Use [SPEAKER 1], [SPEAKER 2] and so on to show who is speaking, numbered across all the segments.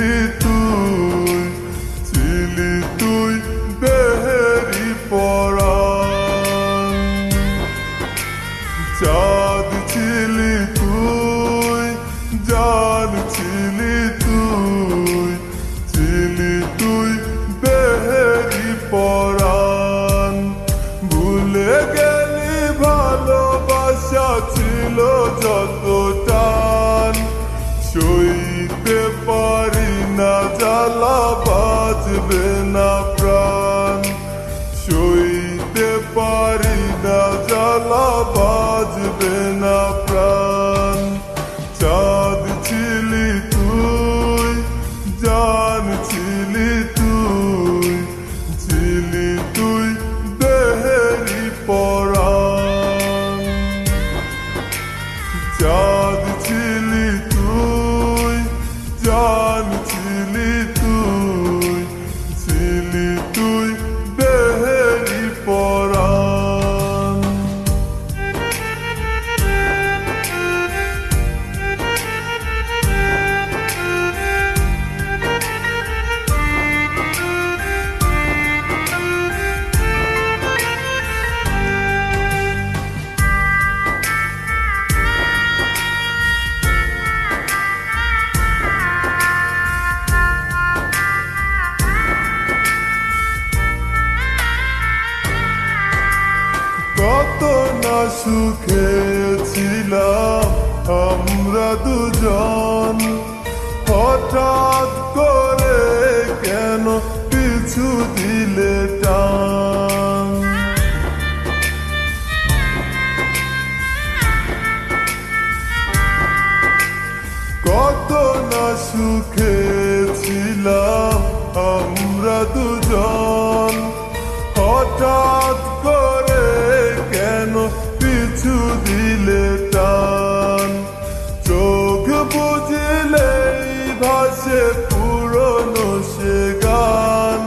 [SPEAKER 1] Chilli তুই chilli তুই পড়া। চাঁদ চিলি সুখে ছিলাম আমরা দুজন। হঠাৎ করে কেন পিছু দিলে কত না সুখে ছিলাম আমরা দুজন। হঠাৎ পুরনো সে গান।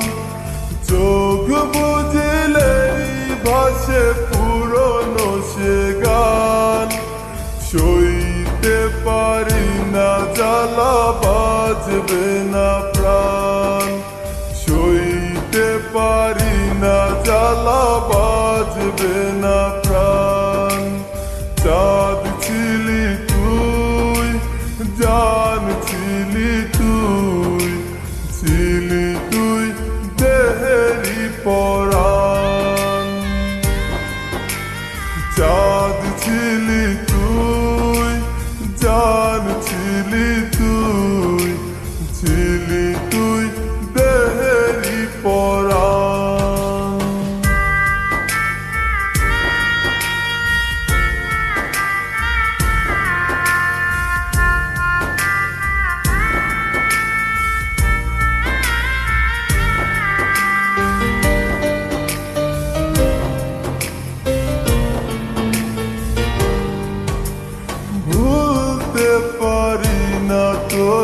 [SPEAKER 1] চোখ বুঝলেই ভাসে পুরনো সে গান। সইতে পারি না, জ্বালা বাজবে না প্রাণ। সইতে পারি তুই, জান তুই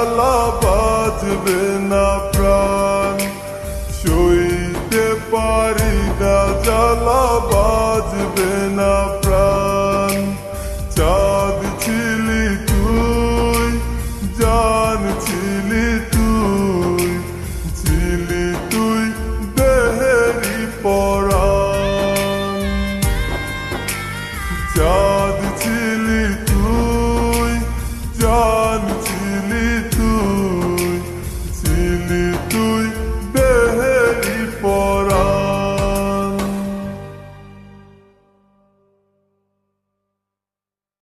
[SPEAKER 1] জ্বালা বাঁচবে না প্রাণ। সইতে পারি না, জ্বালা বাঁচবে না প্রাণ। চাঁদ ছিলি তুই, জান ছিলি তুই ছিলি তুই দেহেরি পর।